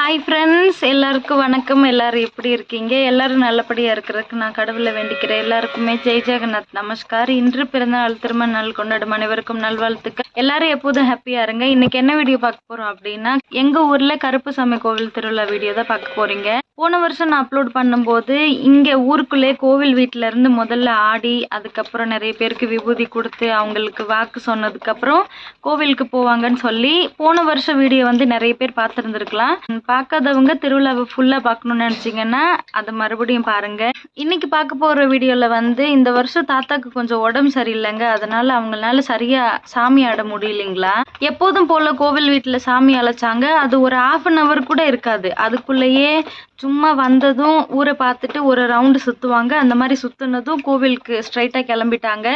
Hi friends எல்லாருக்கும் வணக்கம். எல்லாரும் எப்படி இருக்கீங்க? எல்லாரும் நல்லபடியாக இருக்கிறதுக்கு நான் கடவுளை வேண்டிக்கிறேன். எல்லாருக்குமே ஜெய் ஜெகநாத். நமஸ்கார். இன்று பிறந்த நாள் திருமண நாள் கொண்டாடும் அனைவருக்கும் நல்வாழ்த்துக்கள். எல்லாரும் எப்போதும் ஹாப்பியாக இருங்க. இன்னைக்கு என்ன வீடியோ பார்க்க போகிறோம் அப்படின்னா எங்கள் ஊரில் கருப்புசாமி கோவில் திருவிழா வீடியோ தான் பார்க்க போகிறீங்க போன வருஷம் நான் அப்லோட் பண்ணும்போது இங்கே ஊருக்குள்ளே கோவில் வீட்டில இருந்து முதல்ல ஆடி அதுக்கப்புறம் நிறைய பேருக்கு விபூதி கொடுத்து அவங்களுக்கு வாக்கு சொன்னதுக்கப்புறம் கோவிலுக்கு போவாங்கன்னு சொல்லி போன வருஷம் வீடியோ வந்து நிறைய பேர் பார்த்துருந்துருக்கலாம். பார்க்காதவங்க திருவிழாவை ஃபுல்லாக பார்க்கணும்னு நினச்சிங்கன்னா அதை மறுபடியும் பாருங்க. இன்னைக்கு பார்க்க போகிற வீடியோவில் வந்து இந்த வருஷம் தாத்தாக்கு கொஞ்சம் உடம்பு சரியில்லைங்க. அதனால அவங்களால சரியா சாமி ஆட முடியலைங்களா? எப்போதும் போல கோவில் வீட்டில் சாமி அழைச்சாங்க. அது ஒரு half அன் ஹவர் கூட இருக்காது. அதுக்குள்ளேயே சும்மா வந்ததும் ஊரை பார்த்துட்டு ஒரு ரவுண்டு சுற்றுவாங்க அந்த மாதிரி சுற்றுனதும் கோவிலுக்கு ஸ்ட்ரைட்டாக கிளம்பிட்டாங்க.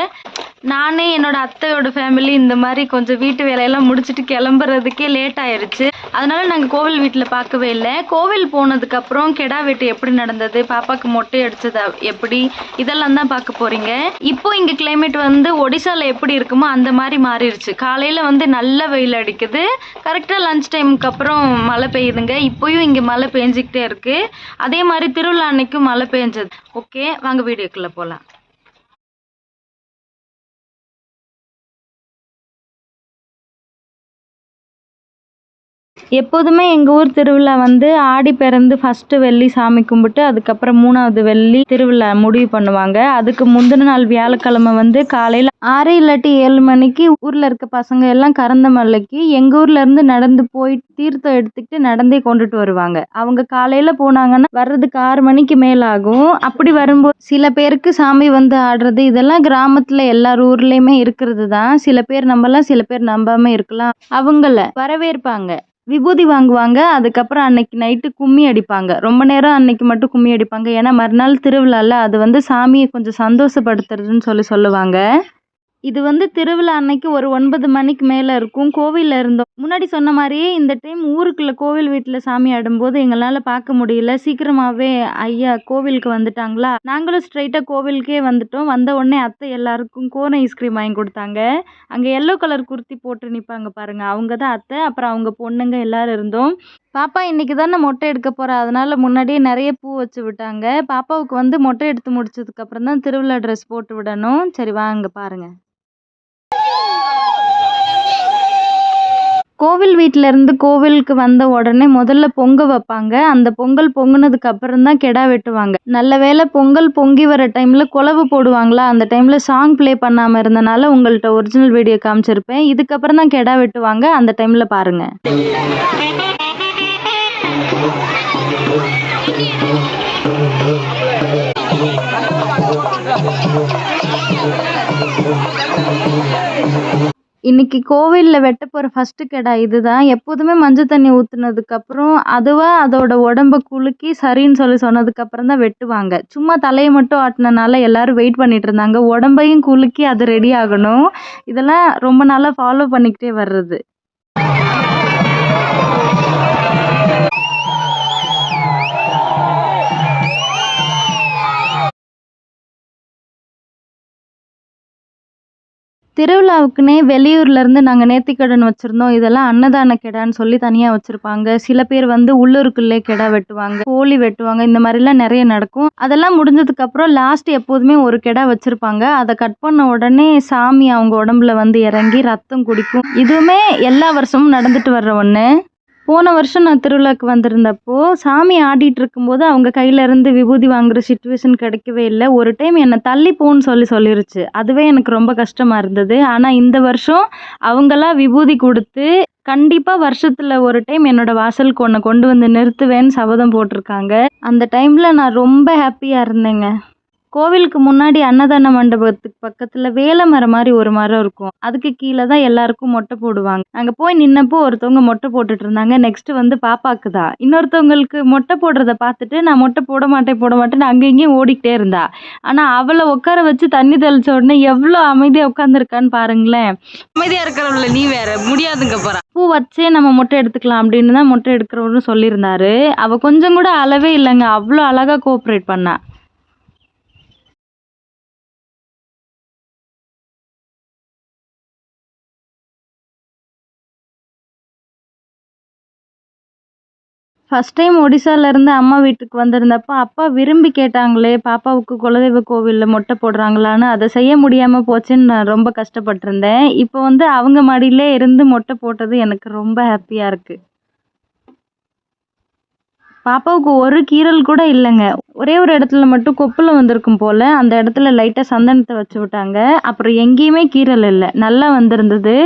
நானே என்னோட அத்தையோட ஃபேமிலி இந்த மாதிரி கொஞ்சம் வீட்டு வேலையெல்லாம் முடிச்சுட்டு கிளம்புறதுக்கே லேட் ஆயிருச்சு. அதனால நாங்கள் கோவில் வீட்டில் பார்க்கவே இல்லை. கோவில் போனதுக்கப்புறம் கெடா வெட்டு எப்படி நடந்தது பாப்பாக்கு மொட்டை அடிச்சது எப்படி இதெல்லாம் தான் பார்க்க போறீங்க. இப்போ இங்கே கிளைமேட் வந்து ஒடிசாவில் எப்படி இருக்குமோ அந்த மாதிரி மாறிடுச்சு காலையில் வந்து நல்ல வெயில் அடிக்குது. கரெக்டாக லஞ்ச் டைமுக்கு அப்புறம் மழை பெய்யுதுங்க. இப்போயும் இங்கே மழை பெஞ்சிக்கிட்டே இருக்கு. அதே மாதிரி திருவிழா அன்னைக்கும் மழை பெஞ்சது. ஓகே வாங்க வீடியோக்குள்ளே போகலாம் எப்போதுமே எங்கள் ஊர் திருவிழா வந்து ஆடி பிறந்து ஃபஸ்ட்டு வெள்ளி சாமி கும்பிட்டு அதுக்கப்புறம் மூணாவது வெள்ளி திருவிழா முடிவு பண்ணுவாங்க. அதுக்கு முந்தின நாள் வியாழக்கிழமை வந்து காலையில் ஆறு இல்லாட்டி ஏழு மணிக்கு ஊரில் இருக்க பசங்க எல்லாம் கறந்த மலைக்கு எங்கள் ஊர்லேருந்து நடந்து போய் தீர்த்தம் எடுத்துக்கிட்டு நடந்தே கொண்டுட்டு வருவாங்க. அவங்க காலையில் போனாங்கன்னா வர்றதுக்கு ஆறு மணிக்கு மேலாகும். ஆகும் அப்படி வரும்போது சில பேருக்கு சாமி வந்து ஆடுறது இதெல்லாம் கிராமத்தில் எல்லார் ஊர்லேயுமே இருக்கிறது தான். சில பேர் நம்பலாம் சில பேர் நம்பாமல் இருக்கலாம். அவங்கள வரவேற்பாங்க. விபூதி வாங்குவாங்க. அதுக்கப்புறம் அன்னைக்கு நைட்டு கும்மி அடிப்பாங்க. ரொம்ப நேரம் அன்னைக்கு மட்டும் கும்மி அடிப்பாங்க. ஏன்னா மறுநாள் திருவிழால அது வந்து சாமியை கொஞ்சம் சந்தோஷப்படுத்துறதுன்னு சொல்லி சொல்லுவாங்க. இது வந்து திருவிழா அன்னைக்கு ஒரு ஒன்பது மணிக்கு மேலே இருக்கும். கோவிலில் இருந்தோம் முன்னாடி சொன்ன மாதிரியே இந்த டைம் ஊருக்குள்ளே கோவில் வீட்டில் சாமி ஆடும்போது எங்களால் பார்க்க முடியல. சீக்கிரமாகவே ஐயா கோவிலுக்கு வந்துட்டாங்களா? நாங்களும் ஸ்ட்ரைட்டாக கோவிலுக்கே வந்துட்டோம். வந்த உடனே அத்தை எல்லாருக்கும் கோன் ஐஸ்கிரீம் வாங்கி கொடுத்தாங்க. அங்கே எல்லோ கலர் குர்த்தி போட்டு நிற்பாங்க பாருங்கள் அவங்க தான் அத்தை அப்புறம் அவங்க பொண்ணுங்க எல்லாரும் இருந்தோம். பாப்பா இன்னைக்கு தானே மொட்டை எடுக்க போகிறா அதனால் முன்னாடியே நிறைய பூ வச்சு விட்டாங்க. பாப்பாவுக்கு வந்து மொட்டை எடுத்து முடிச்சதுக்கப்புறம் தான் திருவிழா ட்ரெஸ் போட்டு விடணும். சரி வாங்க பாருங்கள் கோவில் வீட்டில இருந்து கோவிலுக்கு வந்த உடனே முதல்ல பொங்க வைப்பாங்க. அந்த பொங்கல் பொங்குனதுக்கு அப்புறம் தான் கெடா வெட்டுவாங்க. நல்ல வேளை பொங்கல் பொங்கி வர டைம்ல குழவு போடுவாங்களா? அந்த டைம்ல சாங் ப்ளே பண்ணாம இருந்தனால உங்கள்கிட்ட ஒரிஜினல் வீடியோ காமிச்சிருப்பேன். இதுக்கப்புறம் தான் கெடா வெட்டுவாங்க. அந்த டைம்ல பாருங்க. இன்னைக்கு கோவிலில் வெட்ட போகிற ஃபஸ்ட்டு கெடா இதுதான். எப்போதுமே மஞ்சள் தண்ணி ஊற்றுனதுக்கப்புறம் அதுவாக அதோட உடம்ப குலுக்கி சரின்னு சொல்லி சொன்னதுக்கப்புறம் தான் வெட்டுவாங்க. சும்மா தலையை மட்டும் ஆட்டினனால எல்லாரும் வெயிட் பண்ணிட்டு இருந்தாங்க. உடம்பையும் குலுக்கி அது ரெடி ஆகணும். இதெல்லாம் ரொம்ப நாளாக ஃபாலோ பண்ணிக்கிட்டே வர்றது. திருவிழாவுக்குனே வெளியூர்லேருந்து நாங்கள் நேர்த்திக்கடன் வச்சுருந்தோம். இதெல்லாம் அன்னதான கெடான்னு சொல்லி தனியாக வச்சுருப்பாங்க. சில பேர் வந்து உள்ளூருக்குள்ளே கெடா வெட்டுவாங்க கோழி வெட்டுவாங்க. இந்த மாதிரிலாம் நிறைய நடக்கும். அதெல்லாம் முடிஞ்சதுக்கப்புறம் லாஸ்ட் எப்போதுமே ஒரு கெடா வச்சுருப்பாங்க. அதை கட் பண்ண உடனே சாமி அவங்க உடம்புல வந்து இறங்கி ரத்தம் குடிக்கும். இதுவுமே எல்லா வருஷமும் நடந்துட்டு வர்ற ஒன்று போன வருஷம் நான் திருவிழாக்கு வந்திருந்தப்போ சாமி ஆடிட்டு இருக்கும்போது அவங்க கையில இருந்து விபூதி வாங்குற சுச்சுவேஷன் கிடைக்கவே இல்லை. ஒரு டைம் என்னை தள்ளி போன்னு சொல்லி சொல்லிருச்சு. அதுவே எனக்கு ரொம்ப கஷ்டமா இருந்தது. ஆனால் இந்த வருஷம் அவங்களா விபூதி கொடுத்து கண்டிப்பாக வருஷத்தில் ஒரு டைம் என்னோட வாசலுக்கு ஒன்றை கொண்டு வந்து நிறுத்துவேன்னு சபதம் போட்டிருக்காங்க. அந்த டைமில் நான் ரொம்ப ஹாப்பியாக இருந்தேங்க. கோவிலுக்கு முன்னாடி அன்னதான மண்டபத்துக்கு பக்கத்தில் வேலை மரம் மாதிரி ஒரு மரம் இருக்கும். அதுக்கு கீழே தான் எல்லாருக்கும் மொட்டை போடுவாங்க. அங்கே போய் நின்னப்போ ஒருத்தவங்க மொட்டை போட்டுட்டு இருந்தாங்க. நெக்ஸ்ட் வந்து பாப்பாக்கு தான். இன்னொருத்தவங்களுக்கு மொட்டை போடுறத பார்த்துட்டு நான் மொட்டை போட மாட்டேன் போட மாட்டேன்னு அங்கே இங்கேயும் ஓடிக்கிட்டே இருந்தா. ஆனால் அவளை உட்கார வச்சு தண்ணி தெளிச்ச உடனே எவ்வளோ அமைதியாக உட்காந்துருக்கான்னு பாருங்களேன். அமைதியாக இருக்கிறவங்கள நீ வேற. முடியாதுங்க போறா. பூ வச்சே நம்ம மொட்டை எடுத்துக்கலாம் அப்படின்னு தான் மொட்டை எடுக்கிறவரும் சொல்லியிருந்தாரு. அவ கொஞ்சம் கூட அளவே இல்லைங்க. அவ்வளோ அழகாக கோஆப்ரேட் பண்ணா. ஃபஸ்ட் டைம் ஒடிசாலேருந்து அம்மா வீட்டுக்கு வந்திருந்தப்போ அப்பா விரும்பி கேட்டாங்களே பாப்பாவுக்கு குலதெய்வ கோவிலில் மொட்டை போடுறாங்களான்னு அதை செய்ய முடியாமல் போச்சுன்னு நான் ரொம்ப கஷ்டப்பட்டிருந்தேன். இப்போ வந்து அவங்க மடியிலே இருந்து மொட்டை போட்டது எனக்கு ரொம்ப ஹாப்பியாக இருக்குது பாப்பாவுக்கு ஒரு கீறல் கூட இல்லைங்க. ஒரே ஒரு இடத்துல மட்டும் கொப்பில் வந்திருக்கும் போல் அந்த இடத்துல லைட்டாக சந்தனத்தை வச்சு விட்டாங்க. அப்புறம் எங்கேயுமே கீறல் இல்லை. நல்லா வந்திருந்தது.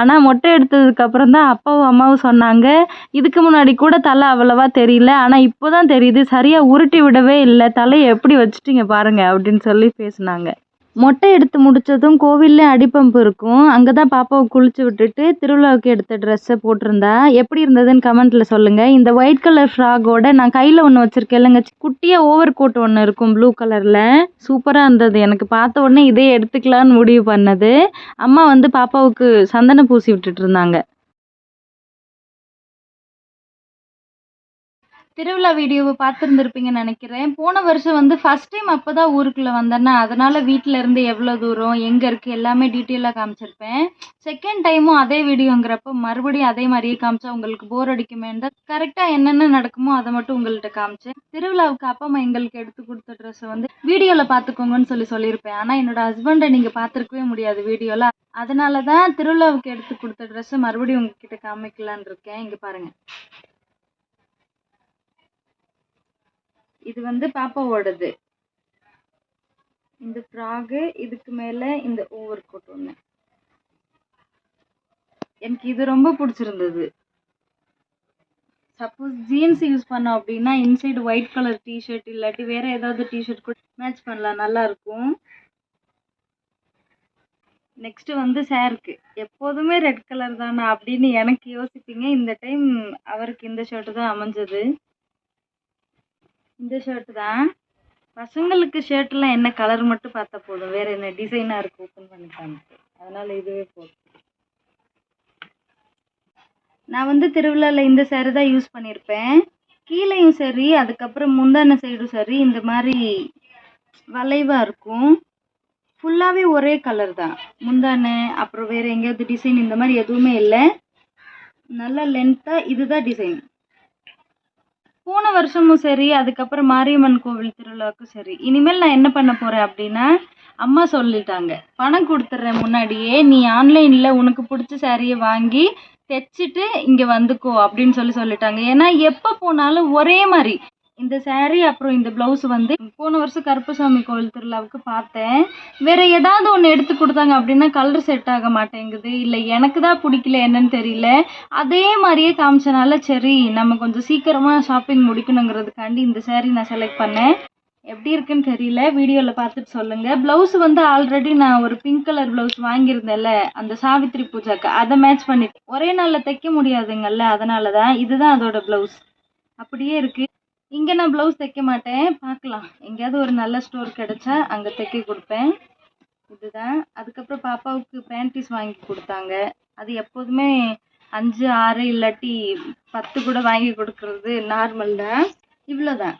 ஆனால் மொட்டை எடுத்ததுக்கப்புறம் தான் அப்பாவும் அம்மாவும் சொன்னாங்க. இதுக்கு முன்னாடி கூட தலை அவ்வளவா தெரியல. ஆனால் இப்போ தான் தெரியுது. சரியாக உருட்டி விடவே இல்லை. தலையை எப்படி வச்சுட்டீங்க பாருங்கள் அப்படின்னு சொல்லி பேசினாங்க. மொட்டை எடுத்து முடித்ததும் கோவில்ல அடிப்பம்பு இருக்கும். அங்கே தான் பாப்பாவை குளிச்சு விட்டுட்டு திருவிழாவுக்கு எடுத்த ட்ரெஸ்ஸை போட்டிருந்தா. எப்படி இருந்ததுன்னு கமெண்ட்டில் சொல்லுங்கள் இந்த ஒயிட் கலர் ஃப்ராகோட நான் கையில் ஒன்று வச்சுருக்கேன். இல்லைங்க குட்டியாக ஓவர் கோட் ஒன்று இருக்கும் ப்ளூ கலரில் சூப்பராக இருந்தது. எனக்கு பார்த்த உடனே இதே எடுத்துக்கலான்னு முடிவு பண்ணது. அம்மா வந்து பாப்பாவுக்கு சந்தனம் பூசி விட்டுட்டு இருந்தாங்க. திருவிழா வீடியோவை பார்த்துருந்துருப்பீங்கன்னு நினைக்கிறேன். போன வருஷம் வந்து ஃபஸ்ட் டைம் அப்போ தான் ஊருக்குள்ளே வந்தேன்னா அதனால் வீட்டில் இருந்து எவ்வளோ தூரம் எங்கே இருக்குது எல்லாமே டீட்டெயிலாக காமிச்சிருப்பேன். செகண்ட் டைமும் அதே வீடியோங்கிறப்ப மறுபடியும் அதே மாதிரியே காமிச்சா உங்களுக்கு போர் அடிக்குமேன்னு தான் கரெக்டாக என்னென்ன நடக்குமோ அதை மட்டும் உங்கள்கிட்ட காமிச்சேன். திருவிழாவுக்கு அப்பா அம்மா எங்களுக்கு எடுத்து கொடுத்த ட்ரெஸ்ஸை வந்து வீடியோவில் பார்த்துக்கோங்கன்னு சொல்லி சொல்லியிருப்பேன். ஆனால் என்னோட ஹஸ்பண்டை நீங்கள் பார்த்துருக்கவே முடியாது வீடியோவில் அதனால தான் திருவிழாவுக்கு எடுத்து கொடுத்த ட்ரெஸ்ஸை மறுபடியும் உங்ககிட்ட காமிக்கலான்னு இருக்கேன். இங்கே பாருங்கள் இது வந்து பாப்பாவோடது. இந்த ஃப்ராகு இதுக்கு மேலே இந்த ஓவர் கோட் ஒன்று எனக்கு இது ரொம்ப பிடிச்சிருந்தது. சப்போஸ் ஜீன்ஸ் யூஸ் பண்ணோம் அப்படின்னா இன்சைடு ஒயிட் கலர் டிஷர்ட் இல்லாட்டி வேற ஏதாவது டிஷர்ட் கூட மேட்ச் பண்ணலாம் நல்லா இருக்கும். நெக்ஸ்ட் வந்து சாருக்கு எப்போதுமே ரெட் கலர் தானே அப்படின்னு எனக்கு யோசிப்பீங்க. இந்த டைம் அவருக்கு இந்த ஷர்ட் தான் அமைஞ்சது. இந்த ஷர்ட் தான். பசங்களுக்கு ஷர்ட்லாம் என்ன கலர் மட்டும் பார்த்தா போதும். வேற என்ன டிசைனாக இருக்கு ஓப்பன் பண்ணி காமிச்சு. அதனால இதுவே போதும். நான் வந்து திருவிழாவில் இந்த சேரீ தான் யூஸ் பண்ணியிருப்பேன் கீழேயும் சரி அதுக்கப்புறம் முந்தான சைடும் சரி இந்த மாதிரி வளைவாக இருக்கும். ஃபுல்லாகவே ஒரே கலர் தான். முந்தானை அப்புறம் வேறு எங்கேயாவது டிசைன் இந்த மாதிரி எதுவுமே இல்லை. நல்லா லென்த்தாக இதுதான் டிசைன் போன வருஷமும் சரி அதுக்கப்புறம் மாரியம்மன் கோவில் திருவிழாவுக்கும் சரி இனிமேல் நான் என்ன பண்ண போகிறேன் அப்படின்னா அம்மா சொல்லிட்டாங்க பணம் கொடுத்துட்றேன் முன்னாடியே நீ ஆன்லைனில் உனக்கு பிடிச்ச சாரியை வாங்கி தைச்சிட்டு இங்கே வந்துக்கோ அப்படின்னு சொல்லி சொல்லிட்டாங்க. ஏன்னா எப்போ போனாலும் ஒரே மாதிரி இந்த saree அப்புறம் இந்த ப்ளவுஸ் வந்து போன வருஷம் கருப்பசாமி கோவில் திருவிழாவுக்கு பார்த்தேன். வேற ஏதாவது ஒன்று எடுத்து கொடுத்தாங்க அப்படின்னா கலர் செட் ஆக மாட்டேங்குது. இல்லை எனக்கு தான் பிடிக்கல என்னன்னு தெரியல. அதே மாதிரியே காமிச்சனால சரி நம்ம கொஞ்சம் சீக்கிரமாக ஷாப்பிங் முடிக்கணுங்கிறதுக்காண்டி இந்த saree நான் செலக்ட் பண்ணேன். எப்படி இருக்குன்னு தெரியல வீடியோவில் பார்த்துட்டு சொல்லுங்கள் ப்ளவுஸ் வந்து ஆல்ரெடி நான் ஒரு பிங்க் கலர் ப்ளவுஸ் வாங்கியிருந்தேன்ல அந்த சாவித்ரி பூஜாக்கு. அதை மேட்ச் பண்ணிட்டு ஒரே நாளில் தைக்க முடியாதுங்கல்ல அதனால தான் இதுதான் அதோட ப்ளவுஸ் அப்படியே இருக்குது இங்கே நான் ப்ளவுஸ் தைக்க மாட்டேன். பார்க்கலாம். எங்கேயாவது ஒரு நல்ல ஸ்டோர் கிடைச்சா அங்கே தைக்க கொடுப்பேன். இதுதான். அதுக்கப்புறம் பாப்பாவுக்கு பேண்டீஸ் வாங்கி கொடுத்தாங்க. அது எப்போதுமே அஞ்சு ஆறு இல்லாட்டி பத்து கூட வாங்கி கொடுக்கறது நார்மல் தான். இவ்வளோதான்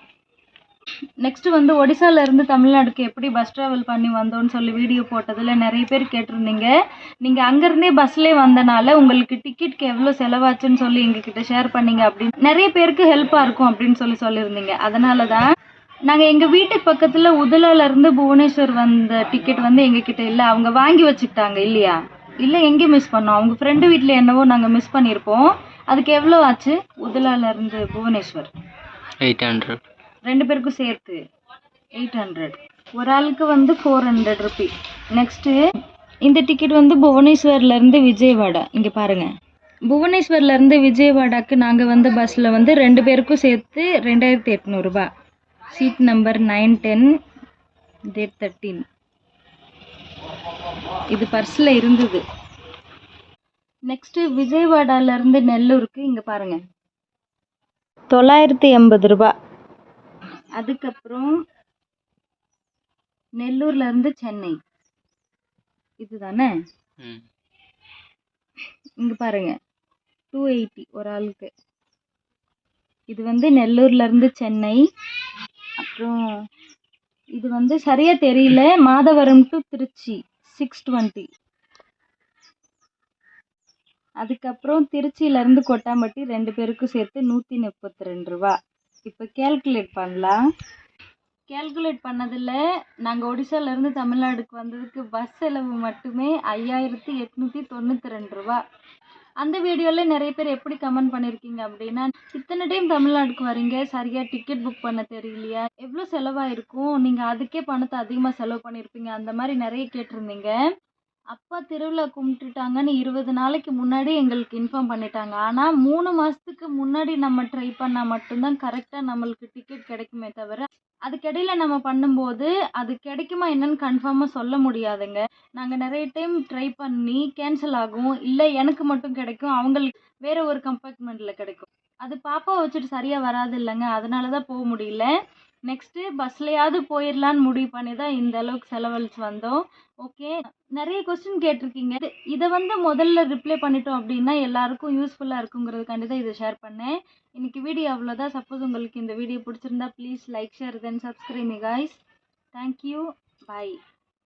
நெக்ஸ்ட் வந்து ஒடிசால இருந்து தமிழ்நாடுக்கு எப்படி பஸ் ட்ராவல் பண்ணி வந்தோம்னு சொல்லி வீடியோ போட்டதுல நிறைய பேர் கேட்டிருந்தீங்க. நீங்க அங்கிருந்தே பஸ்லேயே வந்தனால உங்களுக்கு டிக்கெட்க்கு எவ்வளோ செலவாச்சுன்னு சொல்லி எங்ககிட்ட ஷேர் பண்ணீங்க அப்படின்னு. நிறைய பேருக்கு ஹெல்ப்பா இருக்கும் அப்படின்னு சொல்லி சொல்லியிருந்தீங்க. அதனால தான் நாங்கள் எங்கள் வீட்டுக்கு பக்கத்தில் உதலால இருந்து புவனேஸ்வர் வந்த டிக்கெட் வந்து எங்ககிட்ட இல்லை. அவங்க வாங்கி வச்சுக்கிட்டாங்க இல்லையா? இல்லை எங்கே மிஸ் பண்ணோம். அவங்க ஃப்ரெண்டு வீட்டில் என்னவோ நாங்கள் மிஸ் பண்ணியிருப்போம். அதுக்கு எவ்வளோ ஆச்சு? உதலால இருந்து புவனேஸ்வர். எயிட் ஹண்ட்ரட் ரெண்டு பேருக்கும் சேர்த்து எயிட் ஹண்ட்ரட் ஒரு ஆளுக்கு வந்து ஃபோர் ஹண்ட்ரட் ருபி நெக்ஸ்ட்டு இந்த டிக்கெட் வந்து புவனேஸ்வர்லேருந்து விஜயவாடா. இங்கே பாருங்கள் புவனேஸ்வர்லேருந்து விஜயவாடாக்கு நாங்கள் வந்த பஸ்ஸில் வந்து ரெண்டு பேருக்கும் சேர்த்து ரெண்டாயிரத்தி எட்நூறுபா seat number nine ten date thirteen இது பர்ஸில் இருந்தது. நெக்ஸ்ட்டு விஜயவாடாலேருந்து நெல்லூருக்கு இங்கே பாருங்கள் தொள்ளாயிரத்தி எண்பது ரூபா. அதுக்கப்புறம் நெல்லூர்ல இருந்து சென்னை. இதுதானே? இங்க பாருங்க. டூ எயிட்டி ஒரு ஆளுக்கு. இது வந்து நெல்லூர்ல இருந்து சென்னை. அப்புறம் இது வந்து சரியா தெரியல. Madhavaram to Trichy six twenty அதுக்கப்புறம் திருச்சியிலேருந்து கொட்டாம்பட்டி ரெண்டு பேருக்கும் சேர்த்து நூற்றி முப்பத்தி ரெண்டு ரூபா. இப்போ கேல்குலேட் பண்ணலாம். கேல்குலேட் பண்ணதில் நாங்கள் ஒடிசாலேருந்து தமிழ்நாடுக்கு வந்ததுக்கு பஸ் செலவு மட்டுமே ஐயாயிரத்தி எட்நூற்றி தொண்ணூற்றி ரெண்டு ரூபா. அந்த வீடியோவில் நிறைய பேர் எப்படி கமெண்ட் பண்ணியிருக்கீங்க அப்படின்னா இத்தனை டைம் தமிழ்நாடுக்கு வரீங்க சரியாக டிக்கெட் புக் பண்ண தெரியலையா? எவ்வளோ செலவாயிருக்கும்? நீங்கள் அதுக்கே பணத்தை அதிகமாக செலவு பண்ணியிருப்பீங்க அந்த மாதிரி நிறைய கேட்டிருந்தீங்க. அப்பா திருவிழா கும்பிட்டுட்டாங்கன்னு இருபது நாளைக்கு முன்னாடி எங்களுக்கு இன்ஃபார்ம் பண்ணிட்டாங்க. ஆனால் மூணு மாதத்துக்கு முன்னாடி நம்ம ட்ரை பண்ணால் மட்டும்தான் கரெக்டாக நம்மளுக்கு டிக்கெட் கிடைக்குமே தவிர அதுக்கிடையில நம்ம பண்ணும்போது அது கிடைக்குமா என்னன்னு கன்ஃபார்மாக சொல்ல முடியாதுங்க. நாங்கள் நிறைய டைம் ட்ரை பண்ணி கேன்சல் ஆகும். இல்லை எனக்கு மட்டும் கிடைக்கும். அவங்களுக்கு வேறு ஒரு கம்பார்ட்மெண்ட்டில் கிடைக்கும். அது பாப்பாவை வச்சுட்டு சரியாக வராது இல்லைங்க. அதனால தான் போக முடியல. நெக்ஸ்ட்டு பஸ்லையாவது போயிடலான்னு முடிவு பண்ணி தான் இந்த அளவுக்கு செலவழிச்சு வந்தோம். ஓகே நிறைய கொஸ்டின் கேட்டிருக்கீங்க. இது- இதை வந்து முதல்ல ரிப்ளை பண்ணிட்டோம் அப்படின்னா எல்லாருக்கும் யூஸ்ஃபுல்லாக இருக்குங்கிறதுக்காண்டி தான் இதை ஷேர் பண்ணேன். இன்னைக்கு வீடியோ அவ்வளோதான் சப்போஸ் உங்களுக்கு இந்த வீடியோ பிடிச்சிருந்தா please like share then subscribe guys guys thank you bye